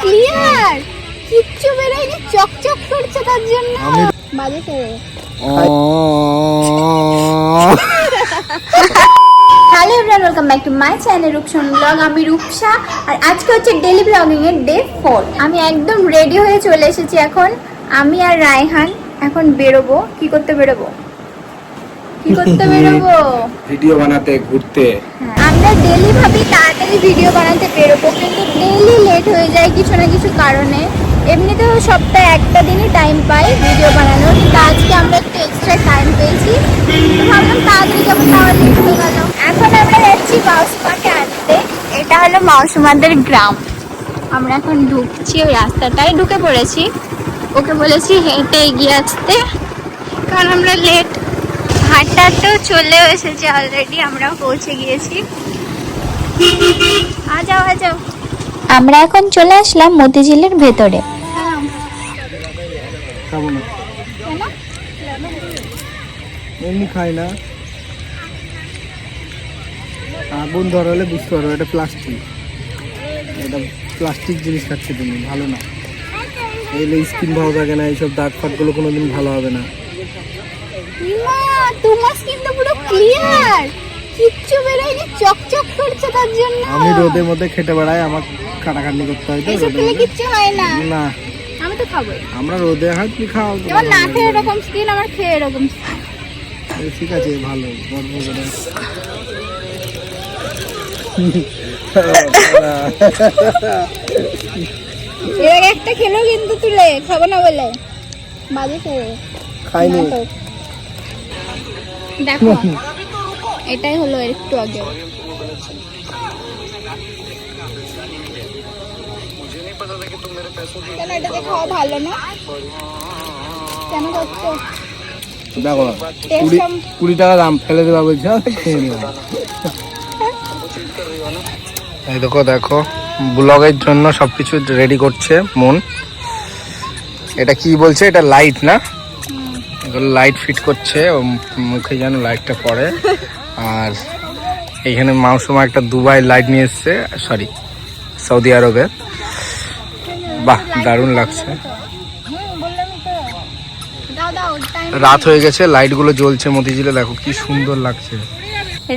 Clear কিচ্ছু বেরোয়নি চকচক করছে তার জন্য। আমি- বাজে hello everyone welcome back to my channel রূপসন blog আমি রূপসা আর আজকে হচ্ছে ডেলি ব্লগিং এর ডে ফোর আমি একদম রেডি হয়ে চলে এসেছি এখন। আমি আর রায়হান এখন বেরোবো। কি করতে বেরোবো? কি করতে বেরোবো? ভিডিও বানাতে ঘুরতে। হ্যাঁ, আমরা ডেলি ভাবি তাড়াতাড়ি ভিডিও বানাতে বেরোবো। হয়ে যায় কিছু না কিছু কারণে। এমনিতেও সপ্তাহে একটা দিনই টাইম পাই ভিডিও বানানোর। কিন্তু আজকে আমরা একটু এক্সট্রা টাইম পেয়েছি। তো ভাবলাম তাড়াতাড়ি যাব, তাহলে এখন আমরা যাচ্ছি মাউসুমাকে আনতে। এটা হলো মাউসুমাদের গ্রাম। আমরা এখন ঢুকছি ওই রাস্তাটায়, ঢুকে পড়েছি। ওকে বলেছি হেঁটে এগিয়ে আসতে। কারণ আমরা লেট হাঁটতে হাঁটতেও চলেও এসেছি অলরেডি আমরা পৌঁছে গিয়েছি। আ যাও আ যাও আমরা এখন চলে আসলাম মতিঝিলের ভেতরে। এমনি খাই না। আগুন ধরালে বুঝতে পারো এটা প্লাস্টিক এটা প্লাস্টিক জিনিস খাচ্ছে তুমি ভালো না। এলে স্কিন ভালো থাকে না এইসব দাগ ফাগগুলো কোনোদিন ভালো হবে না। তোমার স্কিন তো পুরো ক্লিয়ার কিচ্ছু বেরোয়নি চকচক করছে তার জন্য। আমি রোদের মধ্যে খেটে বেড়াই আমার কাটাকাটি করতে হয় তো? খেলে কিচ্ছু হয় না। না। আমি তো খাবোই। আমরা রোদে হাত কি খাও যেমন না খেয়ে এরকম স্কিন আমার খেয়ে এরকম ঠিক আছে ভালো গর্ব করে। এর একটা খেলো কিন্তু তুলে খাব না বলে। বাজে খেয়ে খাইনি। দেখো এটাই হলো একটু আগে। কেন এটাতে খাওয়া ভালো না কেন খাচ্ছ দেখো কুড়ি টাকা দাম ফেলে দেওয়া বলছে। এই দেখো দেখো ব্লগের জন্য সবকিছু রেডি করছে মন। এটা কি বলছে? এটা লাইট না? লাইট ফিট করছে ও মুখে যেন লাইটটা পড়ে। আর এইখানে মাউসমা একটা দুবাই লাইট নিয়ে এসছে সরি সৌদি আরবে। বাহ দারুণ লাগছে। রাত হয়ে গেছে লাইটগুলো জ্বলছে মতিঝিলে দেখো কি সুন্দর লাগছে।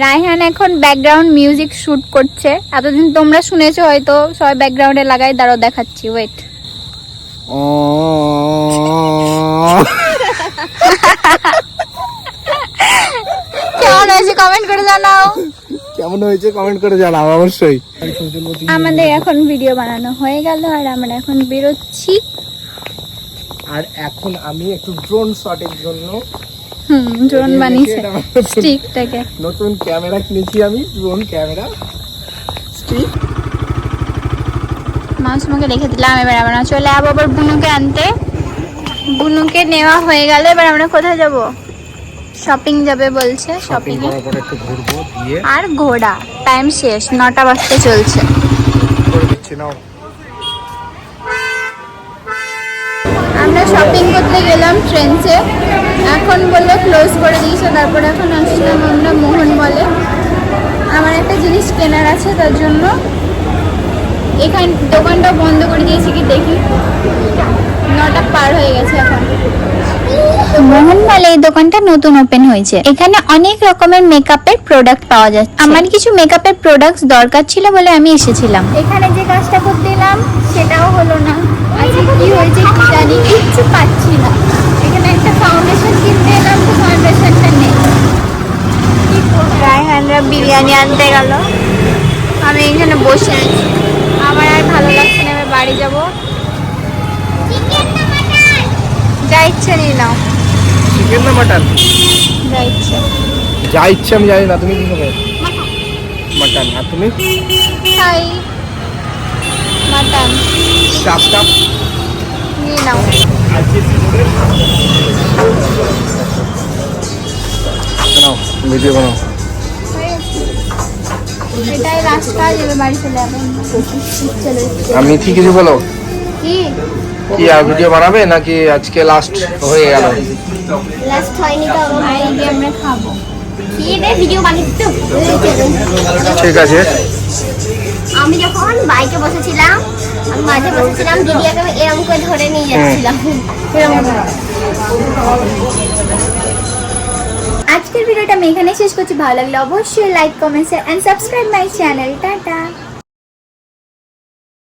রায়হান এখন ব্যাকগ্রাউন্ড মিউজিক শুট করছে। এতদিন তোমরা শুনেছো হয়তো সবাই ব্যাকগ্রাউন্ডে লাগাই দাঁড়াও দেখাচ্ছি ওয়েট ও কেমন হয়েছে কমেন্ট করে জানাও কেমন হয়েছে কমেন্ট করে জানাও অবশ্যই। আমাদের এখন ভিডিও বানানো হয়ে গেল আর আমরা এখন বেরোচ্ছি। আর এখন আমি একটু ড্রোন শটের জন্য হুম ড্রোন বানিয়েছে। স্টিকটাকে নতুন ক্যামেরা কিনেছি আমি ড্রোন ক্যামেরা স্টিক মাউসুমাকে রেখে দিলাম এবার আমরা চলে যাব আবার বুনুকে আনতে। বুনুকে নেওয়া হয়ে গেল এবার আমরা কোথায় যাব? শপিং যাবে বলছে শপিং একটু ঘুরবো দিয়ে আর ঘোড়া টাইম শেষ নটা বাজতে চলছে। আমরা শপিং করতে গেলাম ট্রেন্সে এখন বলল ক্লোজ করে দিয়েছে তারপর এখন আসলাম আমরা মোহন বলে আমার একটা জিনিস কেনার আছে তার জন্য। এখান দোকানটা বন্ধ করে দিয়েছি কি দেখি নটা পার হয়ে গেছে এখন মোহনমালে এই দোকানটা নতুন ওপেন হয়েছে। এখানে অনেক রকমের মেকআপের প্রোডাক্ট পাওয়া যাচ্ছে। আমার কিছু মেকআপের প্রোডাক্টস দরকার ছিল বলে আমি এসেছিলাম। এখানে যে কাজটা করতে এলাম সেটাও হলো না। আজকে কি হয়েছে কি জানি কিচ্ছু পাচ্ছি না। এখানে একটা ফাউন্ডেশন কিনতে এলাম তো ফাউন্ডেশনটা নেই? রায়হানরা বিরিয়ানি আনতে গেল। আমি এখানে বসে আছি। আমার আর ভালো লাগছে না এবার বাড়ি যাব। যা ইচ্ছে নিয়ে নাও। চিকেন না মাটন? যা ইচ্ছা। আমি জানি না তুমি কি খাবে? মাটন। আর তুমি? মাটন। নিয়ে নাও। ভিডিও বানাও। এটাই লাস্ট কাজ এবার বাড়ি চলে যাব। আমি ঠিক কিছু বলো? কি? কি আর ভিডিও বানাবে নাকি আজকে লাস্ট হয়ে গেল? লাস্ট হয়নি তো আমরা খাব। ভিডিও বানিয়ে ঠিক আছে। আমি যখন বাইকে বসেছিলাম আমি মাঝে বসেছিলাম দিদিয়াকে আমি এরম করে ধরে নিয়ে যাচ্ছিলাম। আজকের ভিডিওটা আমি এখানে শেষ করছি। ভালো লাগলে অবশ্যই like comment share and subscribe my channel tata.